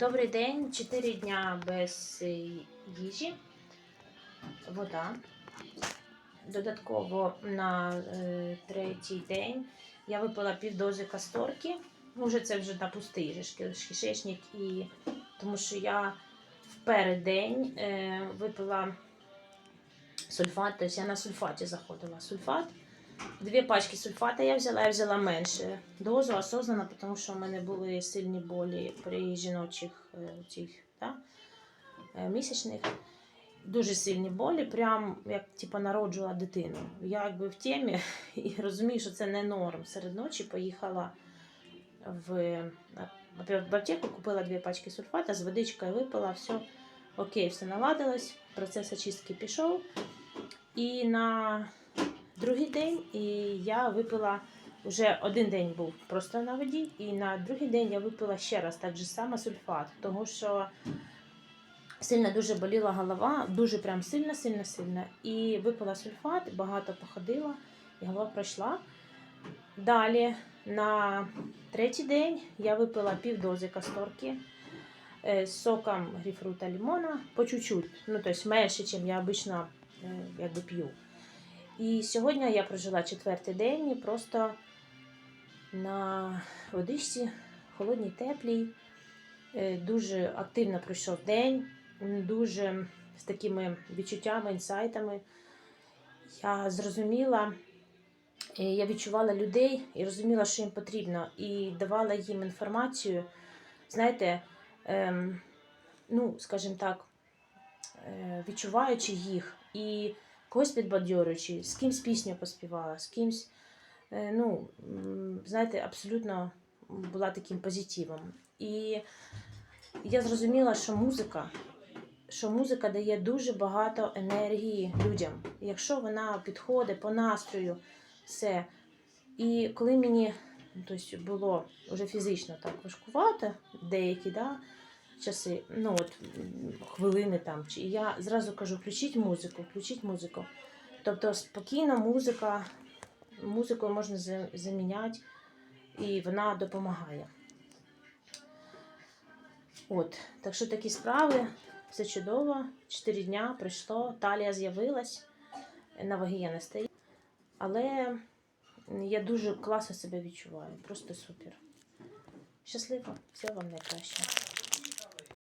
Добрий день, 4 дня без е, їжі, вода. Додатково на е, третій день я випила півдози касторки. Ну, вже це вже на пустий кишечник, і тому що я в переддень е, випила сульфат, тобто я на сульфаті заходила. Сульфат. Дві пачки сульфата я взяла, я взяла менше дозу осознанно, тому що в мене були сильні болі при жіночих е, цих, да, е, місячних. Дуже сильні болі, прям як типу, народжувала дитину. Я якби в темі і розумію, що це не норм. Серед ночі поїхала в, е, в аптеку, купила дві пачки сульфата, з водичкою випила, все окей, все наладилось, процес очистки пішов. І на другий день і я випила вже один день був просто на воді, і на другий день я випила ще раз так же само сульфат, тому що сильно дуже боліла голова, дуже прям сильно, сильно, сильно. І випила сульфат, багато походила, і голова пройшла. Далі на третій день я випила півдози касторки е, з соком грейпфрута лимона по чуть-чуть, ну тобто менше, ніж я обично е, якби п'ю. І сьогодні я прожила четвертий день і просто на водичці, холодній, теплій. Е, Дуже активно пройшов день, дуже з такими відчуттями, інсайтами. Я зрозуміла, е, я відчувала людей і розуміла, що їм потрібно, і давала їм інформацію, знаєте, ем, ну, скажімо так, е, відчуваючи їх і когось підбадьорюючи, з кимсь пісню поспівала, з кимсь, е, ну, знаєте, абсолютно була таким позитивом. І я зрозуміла, що музика, що музика дає дуже багато енергії людям, якщо вона підходить по настрою, все. І коли мені ну, тобто було вже фізично так важкувато, деякі да, часи, ну от хвилини там, чи я зразу кажу, включіть музику, включіть музику. Тобто спокійно музика, музикою можна заміняти, і вона допомагає. От, так що такі справи, все чудово. Чотири дня пройшло, талія з'явилась, на ваги я не стою. Але я дуже класно себе відчуваю, просто супер. Щасливо, всього вам найкращого.